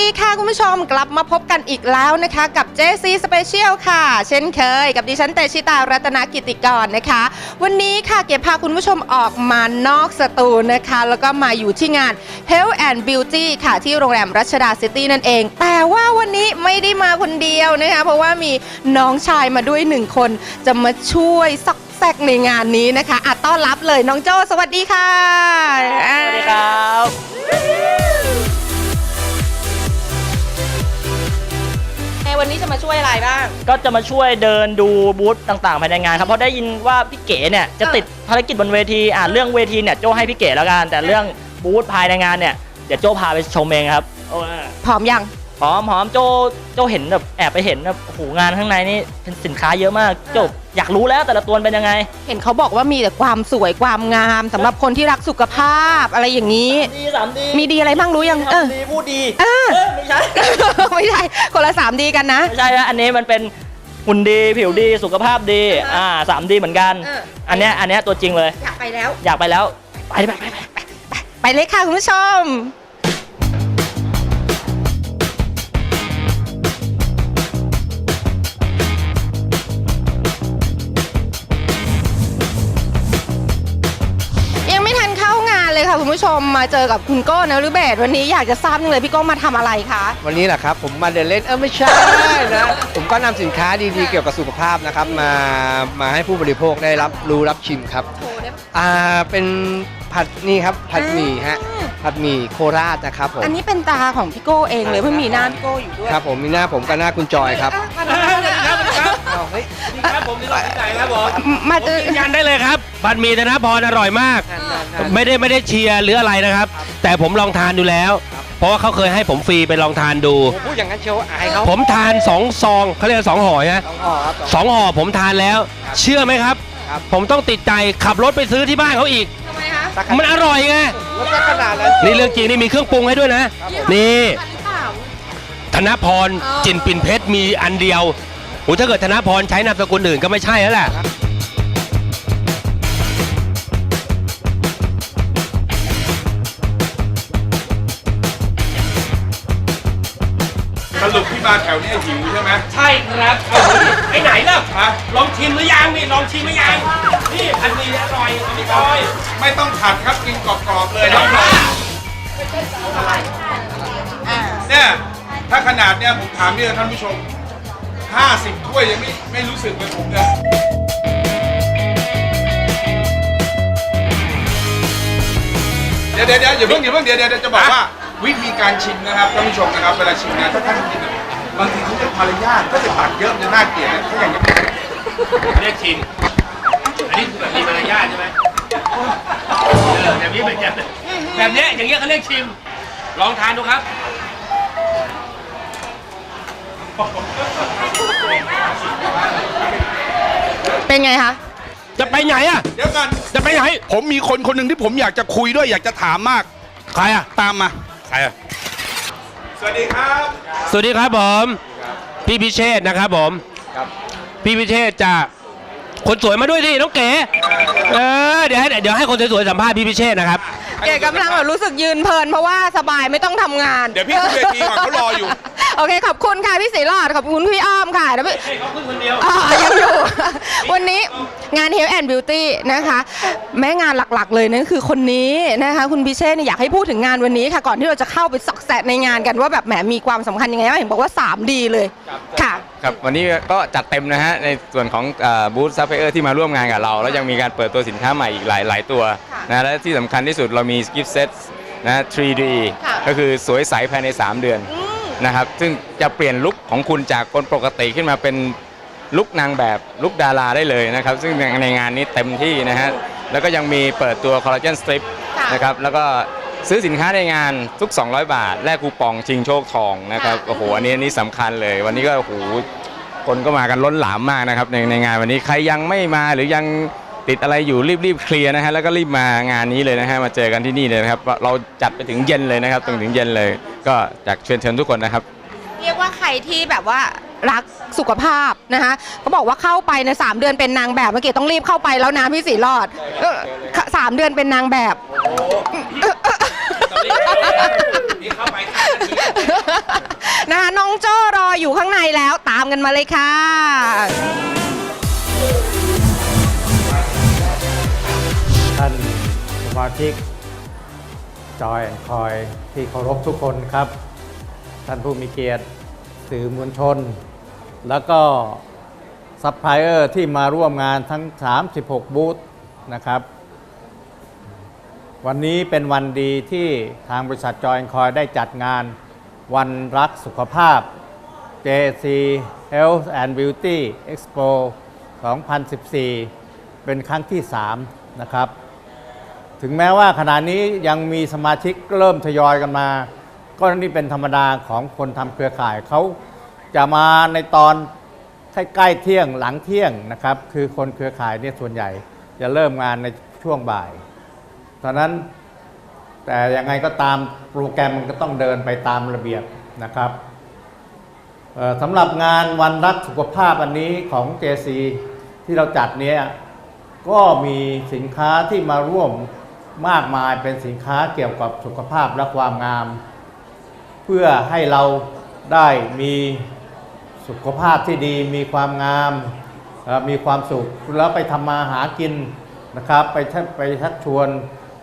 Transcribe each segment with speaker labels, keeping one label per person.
Speaker 1: ดีค่ะคุณผู้ชมกลับมาพบกันอีกแล้วนะคะ กับ JC Special ค่ะ เช่นเคย กับดิฉันเตชิตารัตนกิติกรนะคะ วันนี้ค่ะเก็บพาคุณผู้ชมออกมานอกสตูนะคะ แล้วก็มาอยู่ที่งาน Health and Beauty ค่ะ ที่โรงแรมรัชดาซิตี้นั่นเอง แต่ว่าวันนี้ไม่ได้มาคนเดียวนะคะ เพราะว่ามีน้องชายมาด้วยหนึ่งคน จะมาช่วยซอกแซกในงานนี้นะคะอะต้อนรับเลยน้องโจสวัสดีค่ะ
Speaker 2: สวัสดีครับ
Speaker 1: วันนี้จะมาช่วยอะไรบ้าง
Speaker 2: ก็จะมาช่วยเดินดูบูธต่างๆภายในงานครับเพราะได้ยินว่าพี่เก๋เนี่ยจะติดภารกิจบนเวทีอ่าเรื่องเวทีเนี่ยโจให้พี่เก๋แล้วกันแต่เรื่องบูธภายในงานเนี่ยเดี๋ยวโจพาไปชมเองครับโอ้ย
Speaker 1: พร้อมยัง
Speaker 2: หอมหอมโจโจเห็นแบบแอบไปเห็นแบบโอ้โหงานข้างในนี่เป็นสินค้าเยอะมากโจอยากรู้แล้วแต่ละตัวเป็นยังไง
Speaker 1: เห็นเขาบอกว่ามีแต่ความสวยความงามสำหรับคนที่รักสุขภาพอะไรอย่างนี้
Speaker 2: ดีสามดี
Speaker 1: มีดีอะไรบ้างรู้ยังเออ
Speaker 2: ดีพูดดี
Speaker 1: เออ
Speaker 2: เออไม่ใช่
Speaker 1: ไม่ใช่คนละสามดีกันนะ
Speaker 2: ไม่ใช่นะอันนี้มันเป็นหุ่นดีผิวดีสุขภาพดี
Speaker 1: อ่าฮะ
Speaker 2: อ่าสามดีเหมือนกัน
Speaker 1: เออ
Speaker 2: อันเนี้ยอันเนี้ยตัวจริงเลย
Speaker 1: อยากไปแล้ว
Speaker 2: อยากไปแล้ว ไปไปไปไป
Speaker 1: ไปเลยค่ะคุณผู้ชม ค่ะคุณผู้ชมมาเจอกับคุณโก้นะหรือเบสวันนี้อยากจะทราบจังเลยพี่โก้มาทำอะไรคะ
Speaker 3: วันนี้แหละครับผมมาเดินเล่นเออไม่ใช่นะผมก็นำสินค้าดีๆเกี่ยวกับสุขภาพนะครับมามาให้ผู้บริโภคได้รับรู้รับชิมครับ
Speaker 1: โชว์ได้ปะ
Speaker 3: อ่าเป็นผัดนี่ครับผัดหมี่ฮะผัดหมี่โคราชนะครับผม
Speaker 1: อันนี้เป็นตาของพี่โก้เองเลยเพราะมีหน้าพี่โก้อยู่ด้วย
Speaker 3: ครับผมมีหน้าผมกับหน้าคุณจอยครับ
Speaker 1: อะมาดูนะ
Speaker 3: เอาเฮ้ย
Speaker 4: ครับผมที่รอที่ไหนครับผม
Speaker 1: มาเจอ
Speaker 4: ยืนยันได้เลยครับ บัตรหมีธนพรอร่อยมาก ไม่ได้ไม่ได้เชียร์หรืออะไรนะครับ แต่ผมลองทานดูแล้ว เพราะว่าเขาเคยให้ผมฟรีไปลองทานดู
Speaker 3: ผมพูดอย่างนั้นเชียวว่าอายเขา
Speaker 4: ผมทานสองซองเขาเรียกว่าสองห่อนะ
Speaker 3: สองห่อครับ
Speaker 4: สองห่อผมทานแล้ว เชื่อไหมครับ
Speaker 3: ครับ
Speaker 4: ผมต้องติดใจขับรถไปซื้อที่บ้านเขาอีก
Speaker 1: ทำไมคะ
Speaker 3: สัก
Speaker 4: มันอร่อยไง
Speaker 3: รสชาติขนาดนั้น
Speaker 4: นี่เรื่องจริงนี่มีเครื่องปรุงให้ด้วยนะ นี่
Speaker 1: ทันหรือเปล่า
Speaker 4: ธนพร
Speaker 1: อ๋อ
Speaker 4: จินปินเพชรมีอันเดียวโอ้ถ้าเกิดธนพรใช้นามสกุลอื่นก็ไม่ใช่แล้วแหละ
Speaker 5: รุปที่มาแถวเนี้หิวใช่ไหม
Speaker 4: ใช่ครับ เอาไปไหนล่ะ
Speaker 5: ฮะ
Speaker 4: ลองชิมหรือยังนี่ ลองชิมหรือยัง นี่อันนี้อร่อยพี่บอย
Speaker 5: ไม่ต้องผัดครับกินกรอบๆเลยครับเนี่ยถ้าขนาดเนี้ยผมถามเนี่ยท่านผู้ชม 50 ถ้วยยังไม่ไม่รู้สึกเลยผมเลยเดี๋ยวเดี๋ยวเดี๋ยวอย่าเพิ่งอย่าเพิ่งเดี๋ยวเดี๋ยวเดี๋ยวจะบอกว่า วิธีการชิมนะครับท่านผู้ชมนะครับเวลาชิมนะถ้าท่านกินอะบางทีเขาเรียกมารยาทถ้าจะตักเยอะมันจะน่าเกลียดนะถ้าอย่างนี้
Speaker 4: เรียกชิมอันนี้คือแบบมีมารยาทใช่ไหมเออแบบนี้เหมือนกันแบบเนี้ยอย่างเงี้ยเขาเรียกชิม ลองทานดูครับ
Speaker 1: เป็นไงคะ
Speaker 4: จะไปไหนอะ
Speaker 5: เดี๋ยวกัน
Speaker 4: จะไปไหน
Speaker 5: ผมมีคนคนหนึ่งที่ผมอยากจะคุยด้วยอยากจะถามมาก
Speaker 4: ใครอะ
Speaker 5: ตามมา
Speaker 4: ใครอะ
Speaker 5: สวัสดีครับ
Speaker 4: สวัสดีครับผม พี่พิเชษนะครับผม
Speaker 3: ครับ
Speaker 4: พี่พิเชษจะคนสวยมาด้วยดิน้องเก๋เออเดี๋ยวให้เดี๋ยวให้คนสวยๆสัมภาษณ์พี่พิเชษนะครับ
Speaker 1: เก๋กำลังแบบรู้สึกยืนเพลินเพราะว่าสบายไม่ต้องทำงาน
Speaker 5: เดี๋ยวพี่ขึ้นเวทีก่อนเขารออยู่
Speaker 1: โอเคขอบคุณค่ะพี่ศรีรอดขอบคุณพี่อ้อมค่ะแล้วพี่
Speaker 4: ให้เขาขึ้นคนเดียว
Speaker 1: อ่ายังอยู่ วันนี้งาน Health and Beauty นะคะ แม่งานหลักๆ เลยนั่นคือคนนี้นะคะ คุณพิเชษเนี่ยอยากให้พูดถึงงานวันนี้ค่ะ ก่อนที่เราจะเข้าไปสอกแสะในงานกันว่าแบบแหมมีความสำคัญยังไงบ้างเห็นบอกว่า 3D เลยค่ะ
Speaker 6: ครับวันนี้ก็จัดเต็มนะฮะในส่วนของบูธซัพพลายเออร์ที่มาร่วมงานกับเรา แล้วยังมีการเปิดตัวสินค้าใหม่อีกหลายหลายตัว
Speaker 1: ค่ะ
Speaker 6: นะและที่สำคัญที่สุดเรามีกิฟต์เซตนะ 3D
Speaker 1: ค่ะ
Speaker 6: ก็คือสวยใสภายใน 3 เดือน
Speaker 1: อืม
Speaker 6: นะครับ ซึ่งจะเปลี่ยนลุคของคุณจากคนปกติขึ้นมาเป็นลุคนางแบบลุคดาราได้เลยนะครับ ซึ่งในในงานนี้เต็มที่นะฮะแล้วก็ยังมีเปิดตัวคอลลาเจนสตริป
Speaker 1: ค่ะ
Speaker 6: นะครับแล้วก็ซื้อสินค้าในงานทุก 200 บาท แลกคูปองชิงโชคทองนะครับ
Speaker 1: ค่ะ
Speaker 6: โอ้โหอันนี้อันนี้สำคัญเลย วันนี้ก็โอ้โหคนก็มากันล้นหลามมากนะครับในในงานวันนี้ใครยังไม่มาหรือยังติดอะไรอยู่รีบรีบเคลียร์นะฮะแล้วก็รีบมางานนี้เลยนะฮะมาเจอกันที่นี่เลยนะครับเราจัดไปถึงเย็นเลยนะครับถึงถึงเย็นเลย ก็จากเชิญเชิญทุกคนนะครับ
Speaker 1: เรียกว่าใครที่แบบว่ารักสุขภาพนะคะเขาบอกว่าเข้าไปในสามเดือนเป็นนางแบบเมื่อกี้ต้องรีบเข้าไปแล้วนะพี่สีรอดเออสามเดือนเป็นนางแบบ
Speaker 4: ตอรี่นี่เข้าไปห้านาที
Speaker 1: นะคะน้องโจ้รออยู่ข้างในแล้วตามกันมาเลยค่ะ
Speaker 7: ท่านสมาชิก จอยแอนคอยที่เคารพทุกคนครับ ท่านผู้มีเกียรติสื่อมวลชน แล้วก็ซัพพลายเออร์ที่มาร่วมงานทั้ง 36 บูธนะครับ วันนี้เป็นวันดีที่ทางบริษัทจอยแอนคอยได้จัดงานวันรักสุขภาพ JC Health and Beauty Expo 2014 เป็นครั้งที่ 3 นะครับ ถึงแม้ว่าขณะนี้ยังมีสมาชิกเริ่มทยอยกันมา ก็นี่เป็นธรรมดาของคนทำเครือข่ายเขาจะมาในตอนใกล้ๆเที่ยงหลังเที่ยงนะครับ คือคนเครือข่ายเนี่ยส่วนใหญ่ จะเริ่มงานในช่วงบ่ายตอนนั้นแต่ยังไงก็ตามโปรแกรมมันก็ต้องเดินไปตามระเบียบนะครับสำหรับงานวันรักสุขภาพอันนี้ของ JC ที่เราจัดเนี้ยก็มีสินค้าที่มาร่วม มากมายเป็นสินค้าเกี่ยวกับสุขภาพและความงาม เพื่อให้เราได้มีสุขภาพที่ดีมีความงาม มีความสุขแล้วไปทำมาหากินนะครับ ไปไปชักชวน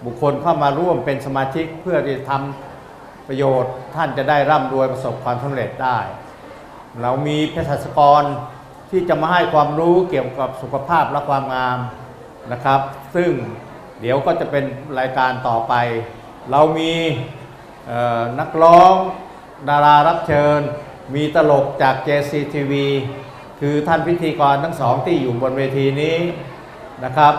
Speaker 7: บุคคลเข้ามาร่วมเป็นสมาชิกเพื่อที่จะทำประโยชน์ท่านจะได้ร่ำรวยประสบความสำเร็จได้ เรามีเภสัชกรที่จะมาให้ความรู้เกี่ยวกับสุขภาพและความงามนะครับ ซึ่ง เดี๋ยวก็จะเป็นรายการต่อไป เรามีนักร้องดารารับเชิญ มีตลกจาก JCTV คือท่านพิธีกรทั้งสองที่อยู่บนเวทีนี้นะครับ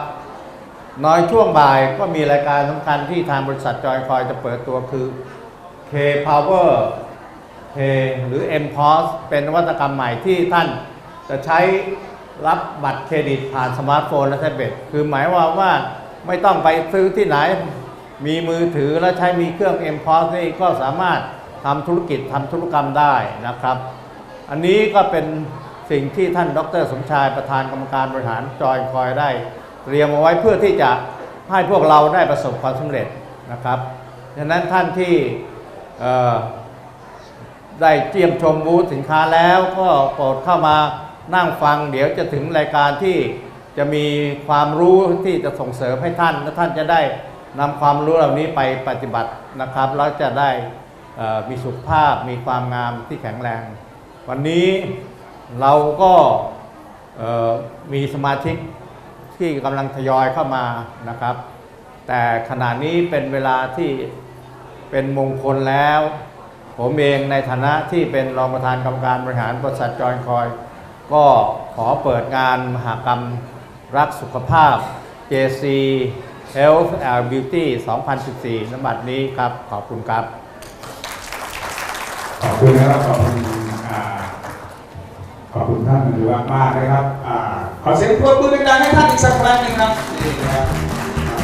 Speaker 7: น้อยช่วงบ่ายก็มีรายการสำคัญที่ทางบริษัทจอยคอยจะเปิดตัวคือ K Power Pay หรือ M p o s เป็นนวัตกรรมใหม่ที่ท่านจะใช้รับบัตรเครดิตผ่านสมาร์ทโฟนและแท็บเล็ตคือหมายความว่า ไม่ต้องไปซื้อที่ไหน มีมือถือแล้วใช้มีเครื่อง M p o s นี่ก็สามารถทำธุรกิจทำธุรกรรมได้นะครับ อันนี้ก็เป็นสิ่งที่ท่านดรสมชายประธานกรรมการบริหารจอยคอยได้ เตรียมเอาไว้เพื่อที่จะให้พวกเราได้ประสบความสำเร็จนะครับฉะนั้นท่านที่ได้เจียมชมบูธสินค้าแล้วก็โปรดเข้ามานั่งฟัง เดี๋ยวจะถึงรายการที่ จะมีความรู้ที่จะส่งเสริมให้ท่านและท่านจะได้นำความรู้เหล่านี้ไปปฏิบัตินะครับแล้วจะได้มีสุขภาพมีความงามที่แข็งแรง วันนี้เราก็มีสมาชิกที่กำลังทยอยเข้ามานะครับ แต่ขณะนี้เป็นเวลาที่เป็นมงคลแล้ว ผมเองในฐานะที่เป็นรองประธานกรรมการบริหารบริษัทจอยคอย ก็ขอเปิดงานมหากรรม รักสุขภาพ JC Health and Beauty 2014นบัดนี้ครับ ขอบคุณครับ
Speaker 5: ขอบคุณนะครับขอบคุณอ่าขอบคุณท่านหรือว่ามากนะครับอ่าขอเสียงปรบมือดังๆให้ท่านอีกสักครั้งหนึงครับนี่นะครับ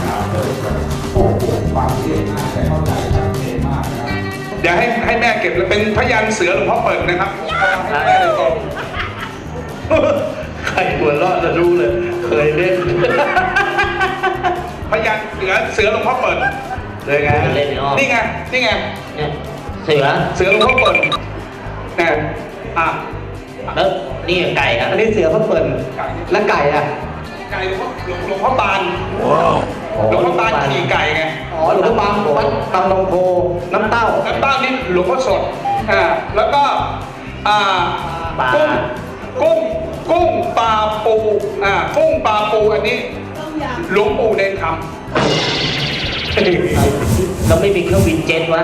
Speaker 5: อ่าเปิดแบบโอ้โหฟังเรียบง่ายแต่เข้าใจชัดเจนมากนะครับเดี๋ยวให้ให้แม่เก็บแล้วเป็นพยันเสือหลวงพ่อเปิดนะครับให้แม่เลยก่อน
Speaker 4: ใครหัวเราะจะรู้เลย เคยเล่น
Speaker 5: พยันเสือเสือหลวงพ่อเปิด
Speaker 4: เลยไงเล่นในอ้อม
Speaker 5: นี่ไงนี่ไง
Speaker 4: เนี่ยเสือ
Speaker 5: เสือหลวงพ่อเปิดเนี่ยอะ
Speaker 4: แล้วนี่ไก่ครับ
Speaker 8: อันนี้เสือเขาเปิดและไก่อะ
Speaker 5: ไก่หลวงพ่อหลวงหลวงพ่อบานหลวงพ่อบานขี่ไก่ไง
Speaker 8: อ๋อหลวงพ่อบางวัดบางนงโพน้ำเต้า
Speaker 5: น้ำเต้านี่หลวงพ่อสดอ่าแล้วก็อ่า
Speaker 4: ปลา
Speaker 5: กุ้งกุ้ง กุ้งปลาปูอ่ากุ้งปลาปูอันนี้หลวงปู่เนรค
Speaker 4: เราไม่มีเครื่องบินเจ็ตวะ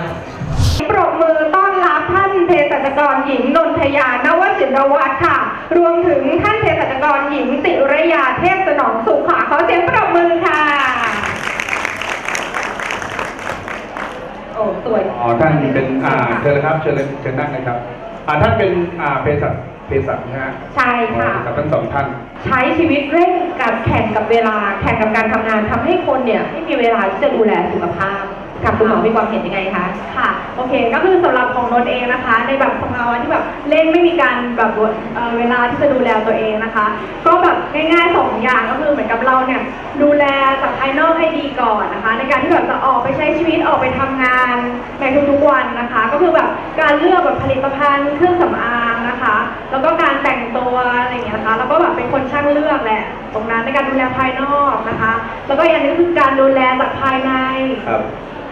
Speaker 9: ปรบมือต้อนรับท่านเภสัชกรหญิงนนทยานวจินวัฒน์ค่ะ รวมถึงท่านเภสัชกรหญิงติรยาเทพสนองสุขค่ะขอเสียงปรบมือค่ะโอ้สวยำ
Speaker 5: อ๋อท่านเป็นอ่าเชิญเลยครับเชิญเลยเชิญนั่งเลยครับอ่าท่านเป็นอ่าเภสัช เภสัชนะฮะ
Speaker 9: ใช่ค่ะ
Speaker 5: กับทั้งสองท่าน
Speaker 9: ใช้ชีวิตเร่งกับแข่งกับเวลา แข่งกับการทำงานทำให้คนเนี่ยไม่มีเวลาที่จะดูแลสุขภาพกับคุณหมอมีความเห็นยังไงคะค่ะโอเคก็คือสำหรับของนนท์เองนะคะ ในแบบสภาวะที่แบบเล่นไม่มีการแบบเอ่อเวลาที่จะดูแลตัวเองนะคะ ก็แบบง่ายๆสองอย่างก็คือเหมือนกับเราเนี่ยดูแล ดีก่อนนะคะ ในการที่แบบจะออกไปใช้ชีวิตออกไปทำงานในทุกๆวันนะคะ ก็คือแบบการเลือกแบบผลิตภัณฑ์เครื่องสำอางนะคะ แล้วก็การแต่งตัวอะไรอย่างเงี้ยนะคะ แล้วก็แบบเป็นคนช่างเลือกแหละ ตรงนั้นในการดูแลภายนอกนะคะ แล้วก็อย่างหนึงคือการดูแลจากภายใน
Speaker 4: ครับ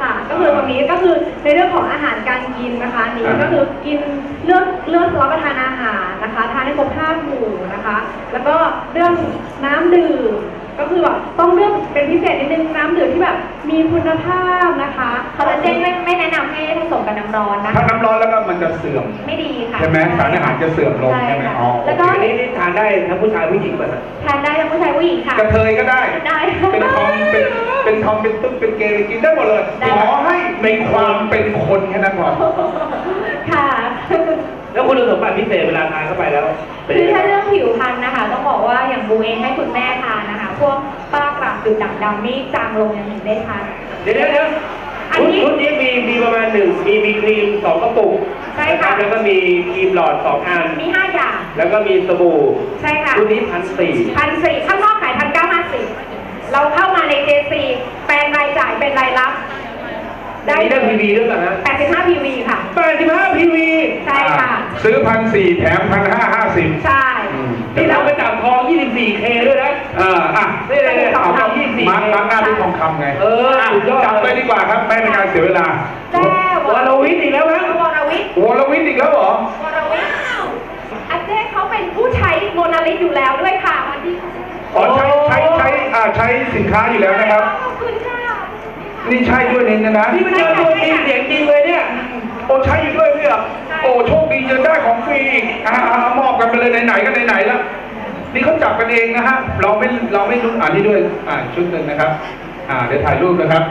Speaker 9: ค่ะก็คือตรงนี้ก็คือในเรื่องของอาหารการกินนะคะอันนี้
Speaker 4: อ่า
Speaker 9: ก็คือกินเลือกเลือกรับประทานอาหารนะคะ ทานให้ครบห้าหมู่นะคะ แล้วก็เรื่องน้ำดื่ม ก็คือแบบต้องเลือกเป็นพิเศษนิดนึงน้ำดื่มที่แบบมีคุณภาพนะคะคอลลาเจนไม่ไม่แนะนำให้ผสมกับน้ำร้อนนะ
Speaker 5: ถ้าน้ำร้อนแล้วก็มันจะเสื่อม
Speaker 9: ไม่ดีค่ะ
Speaker 5: ใช่ไหมสารอาหารจะเสื่อมลงใช่ไหม
Speaker 9: ค่ะ
Speaker 5: อ๋อ
Speaker 9: แล้วก็
Speaker 4: อันนี้นี่ทานได้ทั้งผู้ชายผู้หญิงป่ะฮะ
Speaker 9: ทานได้ทั้งผู้ชายผู้หญิงค่ะ
Speaker 5: กระเทยก็ได้
Speaker 9: ได้
Speaker 5: เป็นทอมเป็นเป็นทอมเป็นตุ๊กเป็นเกย์กินได้หมดเลย
Speaker 9: ได้
Speaker 5: ขอให้มีความเป็นคนแค่นั้นพอ
Speaker 9: ค่ะ
Speaker 4: แล้วคุณสมบัติพิเศษเวลาทานเข้าไปแล้วเป็น
Speaker 9: คื
Speaker 4: ยั
Speaker 9: อง
Speaker 4: ไง
Speaker 9: ถ้าเรื่องผิวพรรณนะคะ ต้องบอกว่าอย่างบูเองให้คุณแม่ทานนะคะ พวกป้ากระจุดด่างดำนี่จางลงอย่างหนึ่งได้ทาน
Speaker 4: เดี๋ยวเดี๋ยวเดี๋ยว
Speaker 9: อัน
Speaker 4: ชุด
Speaker 9: นี้
Speaker 4: ชุดนี้มีมีประมาณหนึ่งมีมีครีมสองกระปุก
Speaker 9: ใช่
Speaker 4: นะค
Speaker 9: ค่ะ
Speaker 4: รับแล้วก็มีครีมหลอดสองอัน
Speaker 9: มีห้าอย่าง
Speaker 4: แล้วก็มีสบู่
Speaker 9: ใช่ค่ะ
Speaker 4: ชุดนี้พันสี่
Speaker 9: พันสี่ข้างนอกขายพันเก้าห้าสิบเราเข้ามาใน J4 แปลงรายจ่ายเป็นรายรับ ได้
Speaker 4: มีเรื่องทีวีด้วยป่ะฮะ
Speaker 9: 85 PV ค่ะ
Speaker 4: แปดสิบห้าทีวี
Speaker 9: ใช่ค่ะ
Speaker 5: ซื้อพันสี่แถมพันห้าห้าสิบ
Speaker 9: ใช่
Speaker 4: นี่เราไปจับทอง 24K ด้วยนะ
Speaker 5: เอออะ
Speaker 4: นี่เลยเนี่ย
Speaker 5: เอา
Speaker 4: ท
Speaker 5: ค
Speaker 4: อ
Speaker 5: รั
Speaker 4: ง
Speaker 5: บ
Speaker 4: 24
Speaker 5: มาร์คมาร์คหน้าด้วยทองคำไง
Speaker 4: เออสุดยอด
Speaker 5: จับเลยดีกว่าครับไม่เป็นการเสียเวลา
Speaker 9: แจ้
Speaker 4: วรวิทย์อีกแล้วนะ
Speaker 9: วรวิทย์
Speaker 5: วรวิทย์อีกแล้วเหรอ
Speaker 9: วรวิทย์อาเจ้เขาเป็นผู้ใช้โมนาลิสอยู่แล้วด้วยค่ะวันที่
Speaker 5: อ๋อใช้ใช้ใช้อ่าใช้สินค้าอยู่แล้วนะครับ
Speaker 9: ขอบคุณค่ะ
Speaker 5: นี่ใช่ด้วยนี่นะนะ
Speaker 4: นี่มันเจอตัวจริงเสียงจริงเลยเนี่ย
Speaker 5: โอ้ใช่อยู่ด้วยเพี่เหรอโอ้โชคดีจะได้ของฟรีอีกอ่ามอบกันไปเลยไหนๆก็ไหนๆแล้วนี่เขาจับกันเองนะฮะ เราไม่เราไม่รู้อ่านี่ด้วย อ่าชุดหนึ่งนะครับ อ่าเดี๋ยวถ่ายรูปนะครับ